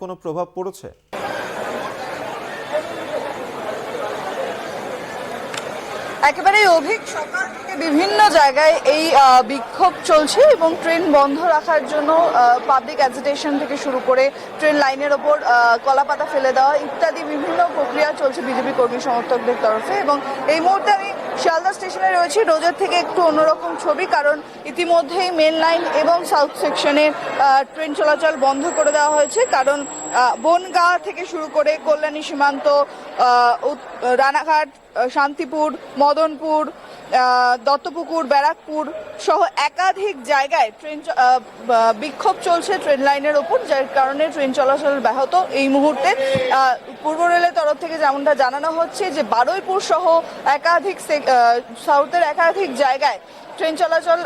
কোনো প্রভাব পড়েছে? একেবারেই অভিক সকাল থেকে বিভিন্ন জায়গায় এই বিক্ষোভ চলছে এবং ট্রেন বন্ধ রাখার জন্য পাবলিক অ্যাজিটেশন থেকে শুরু করে ট্রেন লাইনের ওপর কলাপাতা ফেলে দেওয়া ইত্যাদি বিভিন্ন প্রক্রিয়া চলছে বিজেপি কর্মী সমর্থকদের তরফে এবং এই মুহূর্তে আমি শিয়ালদা স্টেশনে রয়েছি। রোজের থেকে একটু অন্যরকম ছবি, কারণ ইতিমধ্যেই মেন লাইন এবং সাউথ সেকশনের ট্রেন চলাচল বন্ধ করে দেওয়া হয়েছে। কারণ বনগাঁ থেকে শুরু করে কল্যাণী সীমান্ত রানাঘাট শান্তিপুর, মদনপুর দত্তপুকুর, ব্যারাকপুর সহ একাধিক জায়গায় ট্রেন বিক্ষোভ চলছে ট্রেন লাইনের ওপর, যার কারণে ট্রেন চলাচল ব্যাহত এই মুহূর্তে। পূর্ব রেলের তরফ থেকে যেমনটা জানানো হচ্ছে যে বারুইপুর সহ একাধিক সাউথের একাধিক জায়গায় ট্রেন চলাচল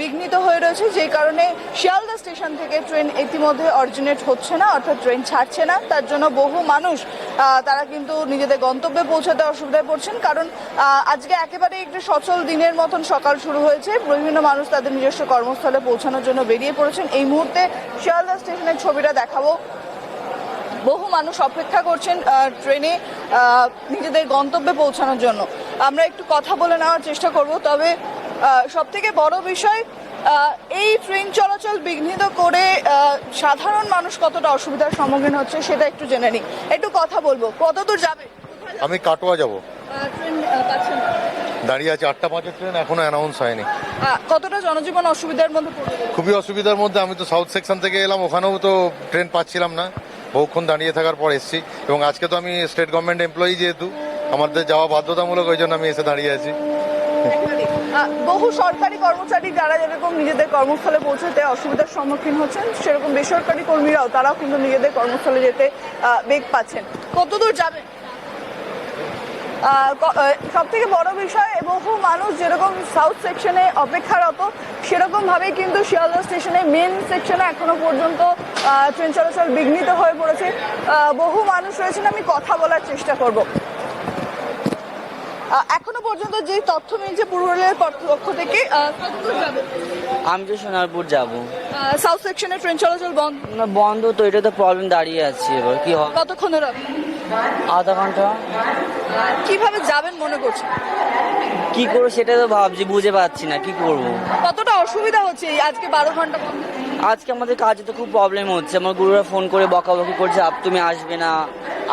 বিঘ্নিত হয়ে রয়েছে। যেই কারণে শিয়ালদা স্টেশন থেকে ট্রেন ইতিমধ্যে অরিজিনেট হচ্ছে না, অর্থাৎ ট্রেন ছাড়ছে না। তার জন্য বহু মানুষ তারা কিন্তু নিজেদের গন্তব্যে পৌঁছাতে অসুবিধায় পড়ছেন। কারণ আজকে একেবারে একটি সচল দিনের মতন সকাল শুরু হয়েছে। বিভিন্ন মানুষ তাদের নিজস্ব কর্মস্থলে পৌঁছানোর জন্য বেরিয়ে পড়েছেন। এই মুহূর্তে শিয়ালদা স্টেশনের ছবিটা দেখাবো। বহু মানুষ অপেক্ষা করছেন ট্রেনে নিজেদের গন্তব্যে পৌঁছানোর জন্য। আমরা একটু কথা বলে নেওয়ার চেষ্টা করব তবে সব থেকে বড় বিষয় এই ট্রেন চলাচল বিঘ্নিত করে সাধারণ মানুষ কতটা অসুবিধার সম্মুখীন হচ্ছে সেটা একটু জেনে নিই। একটু কথা বলব। কত দূর যাবে? আমি কাটোয়া যাব। দাঁড়িয়ে আছে আটটা পাঁচের ট্রেন এখনও অ্যানাউন্স হয়নি। কতটা জনজীবন অসুবিধার মধ্যে খুবই অসুবিধার মধ্যে আমি তো সাউথ সেকশন থেকে এলাম ওখানেও তো ট্রেন পাচ্ছিলাম না। বহুক্ষণ দাঁড়িয়ে থাকার পর এসেছি। এবং আজকে তো আমি স্টেট গভর্নমেন্ট এমপ্লয়ি যেহেতু আমাদের যাওয়া বাধ্যতামূলক, ওই জন্য আমি এসে দাঁড়িয়ে আছি। বহু সরকারি কর্মচারী যারা যেরকম নিজেদের কর্মস্থলে পৌঁছতে অসুবিধার সম্মুখীন হচ্ছেন, সেরকম বেসরকারি কর্মীরাও তারাও কিন্তু নিজেদের কর্মস্থলে যেতে বেগ পাচ্ছেন। কতদূর যাবেন? সব থেকে বড় বিষয়, বহু মানুষ যেরকম সাউথ সেকশনে অপেক্ষারত সেরকম ভাবেই কিন্তু শিয়ালদা স্টেশনে মেন সেকশনে এখনও পর্যন্ত ট্রেন চলাচল বিঘ্নিত হয়ে পড়েছে। বহু মানুষ রয়েছেন, আমি কথা বলার চেষ্টা করব। এখনও পর্যন্ত যে তথ্য মিলছে পূর্ব রেলের পক্ষ থেকে আমি তো সোনারপুর যাব। সাউথ সেকশনে ট্রেন চলাচল বন্ধ? না বন্ধ তো এটা তো প্রবলেম দাঁড়িয়ে আছে এবার কি হবে? কতক্ষণ? আধা ঘণ্টা। কীভাবে যাবেন মনে করছেন? কি করব সেটা তো ভাবছি বুঝে পাচ্ছি না কি করব? কতটা অসুবিধা হচ্ছে আজকে বারো ঘণ্টা আজকে আমাদের কাজে তো খুব প্রবলেম হচ্ছে আমার গুরুরা ফোন করে বকাবকি করছে আপ তুমি আসবে না।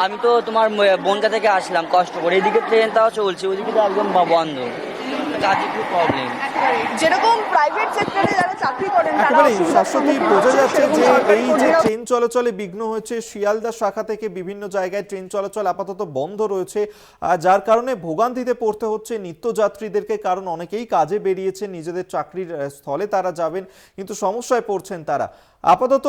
আমি তো তোমার বনগা থেকে আসলাম, কষ্ট করে। এদিকে ট্রেন তাও চলছে, ওদিকে তো একদম বন্ধ। কাজে খুব প্রবলেম যেরকম প্রাইভেট সেক্টরে যারা চাকরি করেন তারা শাশ্বতী বোঝা যাচ্ছে যে এই যে ট্রেন চলাচলে বিঘ্ন হয়েছে শিয়ালদা শাখা থেকে বিভিন্ন জায়গায় ট্রেন চলাচল আপাতত বন্ধ রয়েছে। যার কারণে ভোগান্তিতে পড়তে হচ্ছে নিত্যযাত্রীদেরকে কারণ অনেকেই কাজে বেরিয়েছে নিজেদের চাকরির স্থলে তারা যাবেন কিন্তু সমস্যায় পড়ছেন তারা। আপাতত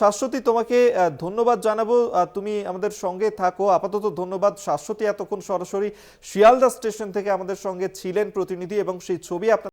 শাশ্বতী তোমাকে আহ, ধন্যবাদ জানাব। তুমি আমাদের সঙ্গে থাকো। আপাতত ধন্যবাদ। শাশ্বতী এতক্ষণ সরাসরি শিয়ালদা স্টেশন থেকে আমাদের সঙ্গে ছিলেন প্রতিনিধি। এবং সেই ছবি আপনার